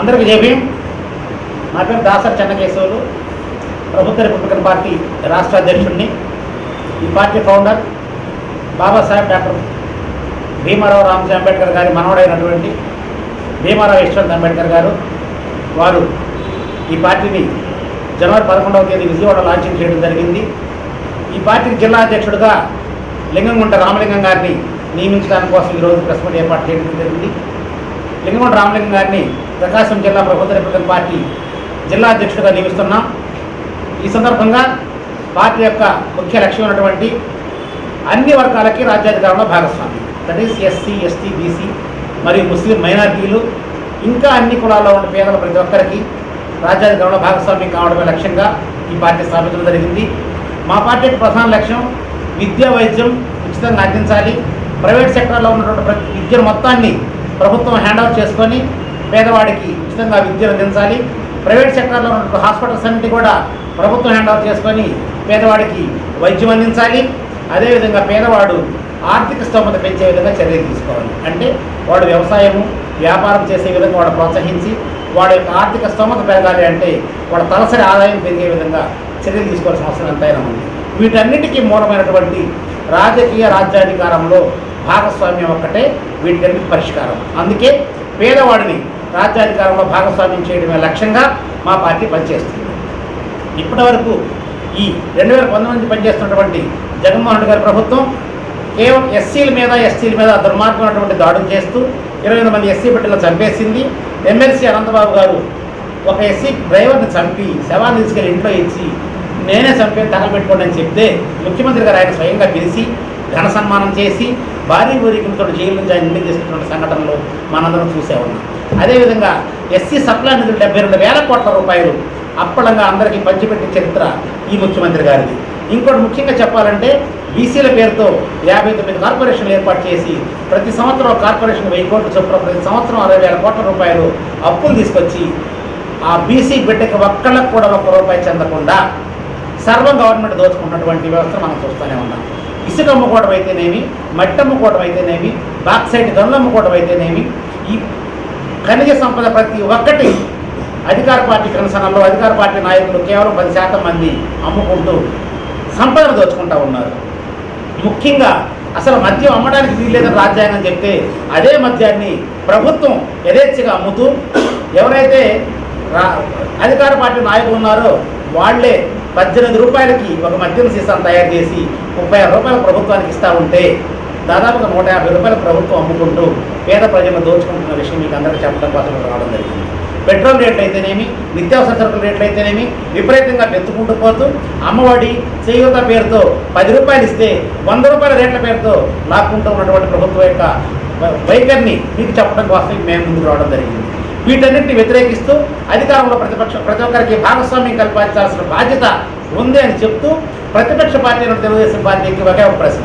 అందరికీ జయభీం నా పేరు దాసర్ చెన్నకేశవులు. ప్రభుత్వ రిపబ్లికన్ పార్టీ రాష్ట్ర అధ్యక్షుడిని. ఈ party founder Babasaheb doctor Bhimrao Ramji Ambedkar గారి మనవడైనటువంటి భీమారావు యశ్వంత్ అంబేద్కర్ గారు వారు ఈ పార్టీని జనవరి పదకొండవ తేదీ విజయవాడ లాంచింగ్ చేయడం జరిగింది. ఈ పార్టీకి జిల్లా అధ్యక్షుడిగా లింగంగుంట రామలింగం గారిని నియమించడానికి కోసం ఈరోజు ప్రెస్ మీట్ ఏర్పాటు చేయడం జరిగింది. లింగంగుంట రామలింగం గారిని ప్రకాశం జిల్లా ప్రభుత్వ రిపబ్లికన్ పార్టీ జిల్లా అధ్యక్షుడిగా నియమిస్తున్నాం. ఈ సందర్భంగా పార్టీ యొక్క ముఖ్య లక్ష్యం ఉన్నటువంటి అన్ని వర్గాలకి రాజ్యాధికారంలో భాగస్వామి that is SC ST BC మరియు ముస్లిం మైనార్టీలు ఇంకా అన్ని కులాల్లో ఉన్న పేదల ప్రతి ఒక్కరికి రాజ్యాధికారంలో భాగస్వామ్యం కావడమే లక్ష్యంగా ఈ పార్టీ స్థాపించడం జరిగింది. మా పార్టీ ప్రధాన లక్ష్యం విద్య వైద్యం ఉచితంగా అందించాలి. ప్రైవేట్ సెక్టర్లో ఉన్నటువంటి ప్రతి విద్యను మొత్తాన్ని ప్రభుత్వం హ్యాండ్ ఓవర్ చేసుకొని పేదవాడికి ఉచితంగా విద్యను అందించాలి. ప్రైవేట్ సెక్టర్లో ఉన్న హాస్పిటల్స్ అన్నింటి కూడా ప్రభుత్వం హ్యాండ్ ఓవర్ చేసుకొని పేదవాడికి వైద్యం అందించాలి. అదేవిధంగా పేదవాడు ఆర్థిక స్తోమత పెంచే విధంగా చర్యలు తీసుకోవాలి. అంటే వాడు వ్యవసాయము వ్యాపారం చేసే విధంగా వాడు ప్రోత్సహించి వాడి యొక్క ఆర్థిక స్తోమత పెరగాలి అంటే వాడు తలసరి ఆదాయం పెరిగే విధంగా చర్యలు తీసుకోవాల్సిన అవసరం ఎంతైనా ఉంది. వీటన్నిటికీ మూలమైనటువంటి రాజకీయ రాజ్యాధికారంలో భాగస్వామ్యం ఒక్కటే వీటికన్నిటి పరిష్కారం. అందుకే పేదవాడిని రాజ్యాధికారంలో భాగస్వామ్యం చేయడమే లక్ష్యంగా మా పార్టీ పనిచేస్తుంది. ఇప్పటి వరకు ఈ రెండు వేల పంతొమ్మిది పనిచేస్తున్నటువంటి జగన్మోహన్ రెడ్డి గారి ప్రభుత్వం కేవలం ఎస్సీల మీద ఎస్టీల మీద దుర్మార్గమైనటువంటి దాడులు చేస్తూ ఇరవై ఎనిమిది మంది ఎస్సీ బిడ్డలను చంపేసింది. ఎమ్మెల్సీ అనంతబాబు గారు ఒక ఎస్సీ డ్రైవర్ని చంపి శవాన్ని తీసుకెళ్ళి ఇంట్లో ఇచ్చి నేనే చంపి తగలబెట్టుకోండి అని చెప్తే ముఖ్యమంత్రి గారు ఆయన స్వయంగా పిలిచి ఘన సన్మానం చేసి భారీ ఊరికంతో జైలు నుంచి ఆయన ఇంటికి సంఘటనలు మనందరం చూసే ఉన్నాం. అదేవిధంగా ఎస్సీ సప్లై నిధులు డెబ్బై రెండు వేల కోట్ల రూపాయలు అప్పడంగా అందరికీ పంచిపెట్టిన చరిత్ర ఈ ముఖ్యమంత్రి గారిది. ఇంకోటి ముఖ్యంగా చెప్పాలంటే బీసీల పేరుతో యాభై తొమ్మిది కార్పొరేషన్లు ఏర్పాటు చేసి ప్రతి సంవత్సరం కార్పొరేషన్ వెయ్యి కోట్ల చొప్పున ప్రతి సంవత్సరం అరవై వేల కోట్ల రూపాయలు అప్పులు తీసుకొచ్చి ఆ బీసీ బిడ్డకి ఒక్కళ్ళకు కూడా ఒక్క రూపాయి చెందకుండా సర్వం గవర్నమెంట్ దోచుకున్నటువంటి వ్యవస్థ మనం చూస్తూనే ఉన్నాం. ఇసుక అమ్ముకోవడం అయితేనేమి మట్టి అమ్ముకోవడం అయితేనేమి బాక్సైడ్ గనులు అమ్ముకోవడం అయితేనేమి ఈ ఖనిజ సంపద ప్రతి ఒక్కటి అధికార పార్టీ కనసనల్లో అధికార పార్టీ నాయకులు కేవలం పది శాతం మంది అమ్ముకుంటూ సంపదను దోచుకుంటా ఉన్నారు. ముఖ్యంగా అసలు మద్యం అమ్మడానికి వీల్లేదని రాజ్యాంగం చెప్తే అదే మద్యాన్ని ప్రభుత్వం యథేచ్ఛగా అమ్ముతూ ఎవరైతే రా అధికార పార్టీ నాయకులు ఉన్నారో వాళ్ళే పద్దెనిమిది రూపాయలకి ఒక మద్యం సీసాను తయారు చేసి ముప్పై ఆరు రూపాయలు ప్రభుత్వానికి ఇస్తూ ఉంటే దాదాపుగా నూట యాభై రూపాయలు ప్రభుత్వం అమ్ముకుంటూ పేద ప్రజలను దోచుకుంటున్న విషయం మీకు అందరికీ చెప్పడం కోసం రావడం జరిగింది. పెట్రోల్ రేట్లు అయితేనేమి నిత్యావసర సరుకుల రేట్లు అయితేనేమి విపరీతంగా పెంచుకుంటూ పోతూ అమ్మఒడి చేయూత పేరుతో పది రూపాయలు ఇస్తే వంద రూపాయల రేట్ల పేరుతో లాక్కుంటూ ఉన్నటువంటి ప్రభుత్వం యొక్క వైఖరిని మీకు చెప్పడం కోసం మేము ముందుకు రావడం జరిగింది. వీటన్నిటిని వ్యతిరేకిస్తూ అధికారంలో ప్రతిపక్ష ప్రతి ఒక్కరికి భాగస్వామ్యం కల్పించాల్సిన బాధ్యత ఉంది అని చెప్తూ ప్రతిపక్ష పార్టీ తెలుగుదేశం పార్టీకి ఒకే ఒక ప్రశ్న.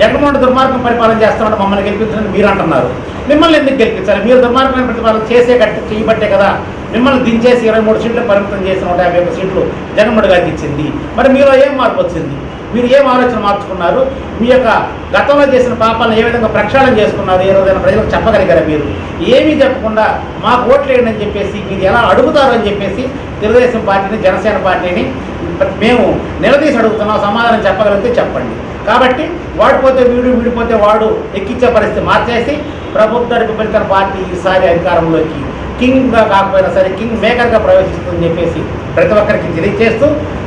జగన్మోహన్ దుర్మార్గం పరిపాలన చేస్తామంటే మమ్మల్ని గెలిపించాలని మీరు అంటున్నారు మిమ్మల్ని ఎందుకు గెలిపించాలి? మీరు దుర్మార్గమైన ప్రతిపాలన చేసే కట్టి చేయబట్టే కదా. మిమ్మల్ని దించేసి ఇరవై మూడు సీట్లు పరిమితం చేసిన నూట యాభై ఒక్క సీట్లు జగన్మోహన్ గారికి ఇచ్చింది. మరి మీలో ఏం మార్పు వచ్చింది? మీరు ఏం ఆలోచన మార్చుకున్నారు? మీ యొక్క గతంలో చేసిన పాపాలను ఏ విధంగా ప్రక్షాళన చేసుకున్నారు? ఏ రోజైనా ప్రజలకు చెప్పగలిగారా మీరు? ఏమీ చెప్పకుండా మాకు ఓట్లేయండి అని చెప్పేసి మీరు ఎలా అడుగుతారు అని చెప్పేసి తెలుగుదేశం పార్టీని జనసేన పార్టీని మేము నిలదీసి అడుగుతున్నాం సమాధానం చెప్పగలిగితే చెప్పండి. కాబట్టి వాడిపోతే వీడు వీడిపోతే వాడు ఎక్కించే పరిస్థితి మార్చేసి ప్రభుత్వ రిపబ్లికన్ పార్టీ ఈసారి అధికారంలోకి కింగ్గా కాకపోయినా సరే కింగ్ మేకర్గా ప్రవేశిస్తుందని చెప్పేసి ప్రతి ఒక్కరికి తెలియజేస్తూ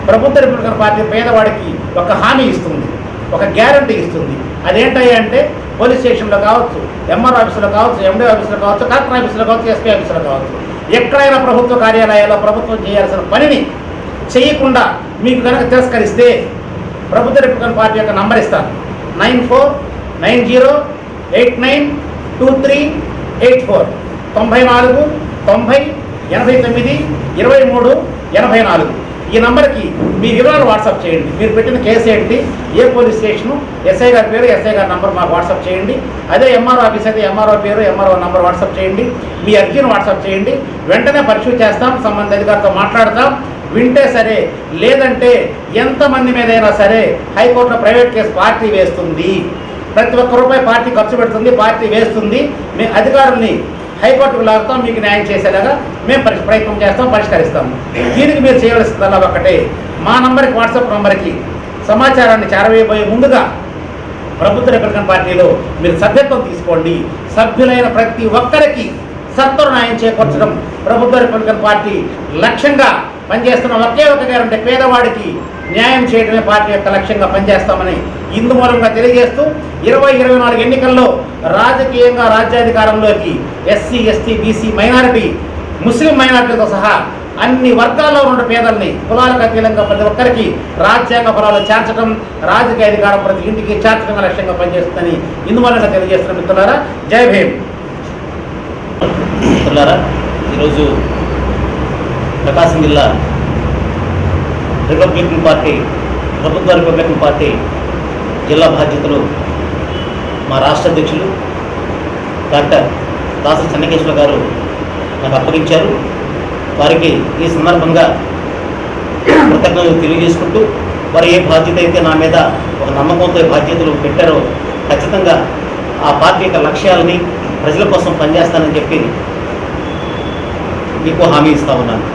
ప్రభుత్వ రిపబ్లికన్ పార్టీ పేదవాడికి ఒక హామీ ఇస్తుంది ఒక గ్యారంటీ ఇస్తుంది. అదేంటయ్యా అంటే పోలీస్ స్టేషన్లో కావచ్చు ఎంఆర్ ఆఫీసులో కావచ్చు ఎండీ ఆఫీసులో కావచ్చు కలెక్టర్ ఆఫీసులో కావచ్చు ఎస్పీ ఆఫీసులో కావచ్చు ఎక్కడైనా ప్రభుత్వ కార్యాలయాల్లో ప్రభుత్వం చేయాల్సిన పనిని చేయకుండా మీకు కనుక తిరస్కరిస్తే ప్రభుత్వ రిపబ్లికన్ పార్టీ యొక్క నంబర్ ఇస్తాను. Nine four nine zero eight nine two three eight four. తొంభై నాలుగు తొంభై ఎనభై తొమ్మిది ఇరవై మూడు ఎనభై నాలుగు. ఈ నంబర్కి మీ వివరాలు వాట్సాప్ చేయండి. మీరు పెట్టిన కేసు ఏంటి? ఏ పోలీస్ స్టేషను? ఎస్ఐ గారి పేరు ఎస్ఐ గారి నంబర్ మాకు వాట్సాప్ చేయండి. అదే ఎంఆర్ఓ ఆఫీస్ అయితే ఎంఆర్ఓ పేరు ఎంఆర్ఓ నంబర్ వాట్సాప్ చేయండి. మీ అర్జీని వాట్సాప్ చేయండి. వెంటనే పరిశీలి చేస్తాం సంబంధిత అధికారితో మాట్లాడతాం. వింటే సరే లేదంటే ఎంతమంది మీదైనా సరే హైకోర్టులో ప్రైవేట్ కేసు పార్టీ వేస్తుంది. ప్రతి ఒక్క రూపాయి పార్టీ ఖర్చు పెడుతుంది పార్టీ వేస్తుంది. మీ అధికారుల్ని హైకోర్టుకు లాగుతాం మీకు న్యాయం చేసేలాగా మేము పరి- ప్రయత్నం చేస్తాం పరిష్కరిస్తాం. దీనికి మీరు చేయవలసిందల్లా ఒకటే. మా నంబర్కి వాట్సాప్ నంబర్కి సమాచారాన్ని చేరవేయబోయే ముందుగా ప్రభుత్వ రిపబ్లికన్ పార్టీలో మీరు సభ్యత్వం తీసుకోండి. సభ్యులైన ప్రతి ఒక్కరికి సత్వర న్యాయం చేకూర్చడం ప్రభుత్వ రిపబ్లికన్ పార్టీ లక్ష్యంగా పనిచేస్తున్న ఒకే ఒక గారంటే పేదవాడికి న్యాయం చేయడమే పార్టీ యొక్క లక్ష్యంగా పనిచేస్తామని ఇందు మూలంగా తెలియజేస్తూ ఇరవై ఇరవై నాలుగు ఎన్నికల్లో రాజకీయంగా రాజ్యాధికారంలోకి ఎస్సీ ఎస్టీ బీసీ మైనారిటీ ముస్లిం మైనారిటీతో సహా అన్ని వర్గాల్లో ఉన్న పేదల్ని కులాలకు అతీతంగా ప్రతి ఒక్కరికి రాజ్యాంగ ఫలాలు చేర్చడం రాజకీయ అధికారం ప్రతి ఇంటికి చేర్చడం లక్ష్యంగా పనిచేస్తుందని ఇందువలన తెలియజేస్తున్న మిత్రులారా జై భీమ్. మిత్రులారా ఈరోజు ప్రకాశం జిల్లా రిపబ్లికన్ పార్టీ ప్రభుత్వ రిపబ్లికన్ పార్టీ జిల్లా బాధ్యతలు మా రాష్ట్ర అధ్యక్షులు డాక్టర్ దాసరి చెన్నకేశ్వర గారు నాకు అప్పగించారు. వారికి ఈ సందర్భంగా కృతజ్ఞతలు తెలియజేసుకుంటూ వారు ఏ బాధ్యత అయితే నా మీద ఒక నమ్మకంతో బాధ్యతలు పెట్టారో ఖచ్చితంగా ఆ పార్టీ యొక్క లక్ష్యాలని ప్రజల కోసం పనిచేస్తానని చెప్పి మీకు హామీ ఇస్తా ఉన్నాను.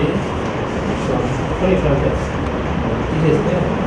で、これからです。いいで。